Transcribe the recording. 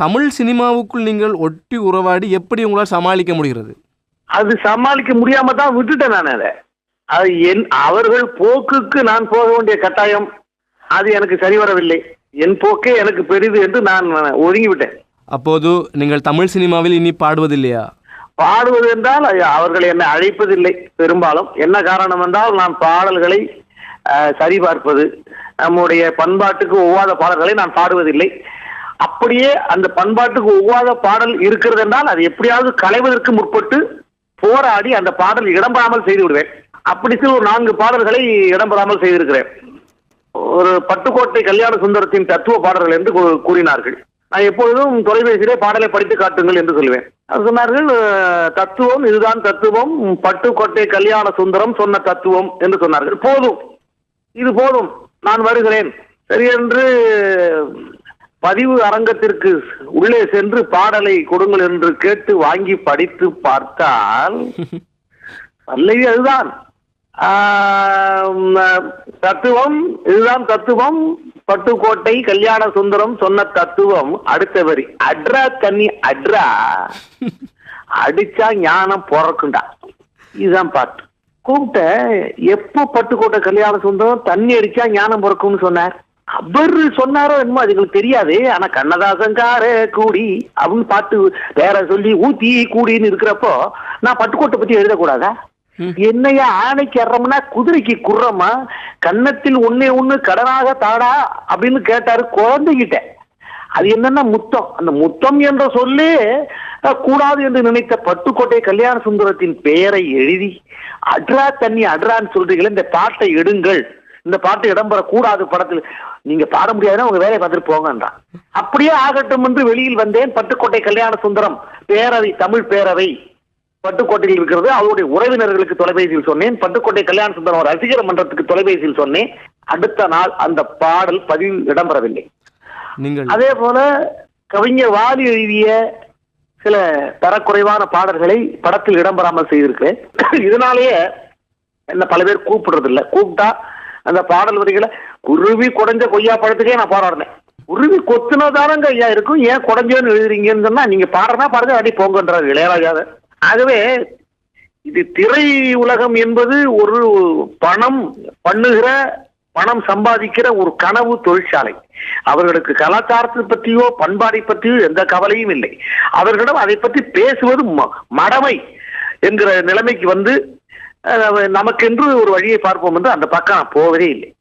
தமிழ் சினிமாவுக்குள் நீங்கள் ஒட்டி உறவாடி எப்படி உங்களால் சமாளிக்க முடிகிறது? அது சமாளிக்க முடியாம தான் விட்டுட்டேன் நான் அதை. அது என் அவர்கள் போக்குக்கு நான் போக வேண்டிய கட்டாயம். அது எனக்கு சரி வரவில்லை. என் போக்கே எனக்கு பெரிது என்று நான் ஒதுங்கி விட்டேன் அப்போது நீங்கள் தமிழ் சினிமாவில் இனி பாடுவதில்லையா? பாடுவது என்றால் அவர்கள் என்னை அழைப்பதில்லை. பெரும்பாலும் என்ன காரணம் என்றால் நான் பாடல்களை சரிபார்ப்பது நம்முடைய பண்பாட்டுக்கு ஒவ்வாத பாடல்களை நான் பாடுவதில்லை. அப்படியே அந்த பண்பாட்டுக்கு ஒவ்வாத பாடல் இருக்கிறது என்றால் அது எப்படியாவது களைவதற்கு முற்பட்டு போராடி அந்த பாடல் இடம்பெறாமல் செய்து விடுவேன். அப்படி சில ஒரு நான்கு பாடல்களை இடம்பெறாமல் செய்திருக்கிறேன். ஒரு பட்டுக்கோட்டை கல்யாண சுந்தரத்தின் தத்துவ பாடல்கள் என்று கூ- கூறினார்கள். நான் எப்பொழுதும் தொலைபேசியிலே பாடலை படித்து காட்டுங்கள் என்று சொல்லுவேன். அது சொன்னார்கள் தத்துவம் இதுதான் தத்துவம் பட்டுக்கோட்டை கல்யாண சுந்தரம் சொன்ன தத்துவம் என்று சொன்னார்கள். போதும் இது போதும் நான் வருகிறேன். சரி என்று பதிவு அரங்கத்திற்கு உள்ளே சென்று பாடலை கொடுங்கள் என்று கேட்டு வாங்கி படித்து பார்த்தால் அல்லது அதுதான். தத்துவம் இதுதான் தத்துவம். பட்டுக்கோட்டை கல்யாண சுந்தரம் சொன்ன தத்துவம். அடுத்த வரி அட்ரா தண்ணி அட்ரா. அடிச்சா ஞானம் பிறக்குண்டா இதுதான் பாட்டு கூப்பிட்ட எப்போ பட்டுக்கோட்டை கல்யாண சுந்தரம்? தண்ணி அடிச்சா ஞானம் பிறக்கும்னு சொன்னார். அவரு சொன்னாரோ என்னமோ அது எங்களுக்கு தெரியாது. ஆனா கண்ணதாசங்கார கூடி அப்படின்னு பாட்டு வேற சொல்லி ஊத்தி கூடின்னு இருக்கிறப்போ நான் பட்டுக்கோட்டை பத்தி எழுதக்கூடாதா? என்னையா ஆணைக்கு அறம்னா குதிரைக்கு குர்றமா? கன்னத்தில் ஒன்னே ஒண்ணு கடனாக தாடா அப்படின்னு கேட்டாரு குழந்தைகிட்ட. அது என்னன்னா முத்தம். அந்த முத்தம் என்ற சொல்லே கூடாது என்று நினைத்த பட்டுக்கோட்டை கல்யாண சுந்தரத்தின் பெயரை எழுதி அட்ரா தண்ணி அட்ரான்னு சொல்றீங்களே இந்த பாட்டை எடுங்கள். இந்த பாட்டு இடம்பெற கூடாது படத்தில். நீங்க பாட முடியாதுன்னா உங்க வேலையை பார்த்துட்டு போங்கன்றான். அப்படியே ஆகட்டும் என்று வெளியில் வந்தேன். பட்டுக்கோட்டை கல்யாண சுந்தரம் பேரவை தமிழ் பேரவை பட்டுக்கோட்டையில் இருக்கிறது. அவருடைய உறவினர்களுக்கு தொலைபேசியில் சொன்னேன். பட்டுக்கோட்டை கல்யாண சுந்தரம் ரசிகர் மன்றத்துக்கு தொலைபேசியில் சொன்னேன். அடுத்த நாள் அந்த பாடல் பதிவு இடம்பெறவில்லை. அதே போல கவிஞர் வாலி எழுதிய சில தரக்குறைவான பாடல்களை படத்தில் இடம்பெறாமல் செய்திருக்கிறேன். இதனாலேயே என்ன பல பேர் கூப்பிடுறது இல்ல கூப்பிட்டா அந்த பாடல் வரிகளை குருவி குடஞ்ச கொய்யா பழத்துக்கே நான் பாராடினேன் குருவி கொத்துனதானங்க ஐயா இருக்கும் ஏன் குடஞ்சோன்னு எழுதுறீங்கன்னு சொன்னா நீங்க பாடுறதா பாடுங்க அடி போங்கன்றாரு இளையராஜாவை ஆகவே இது திரை உலகம் என்பது ஒரு பணம் பண்ணுகிற பணம் சம்பாதிக்கிற ஒரு கனவு தொழிற்சாலை. அவர்களுக்கு கலாச்சாரத்தை பற்றியோ பண்பாடை பற்றியோ எந்த கவலையும் இல்லை. அவர்களிடம் அதை பற்றி பேசுவது ம- மடமை என்கிற நிலைமைக்கு வந்து நமக்கென்று ஒரு வழியை பார்ப்போம் என்று அந்த பக்கம் போவதே இல்லை.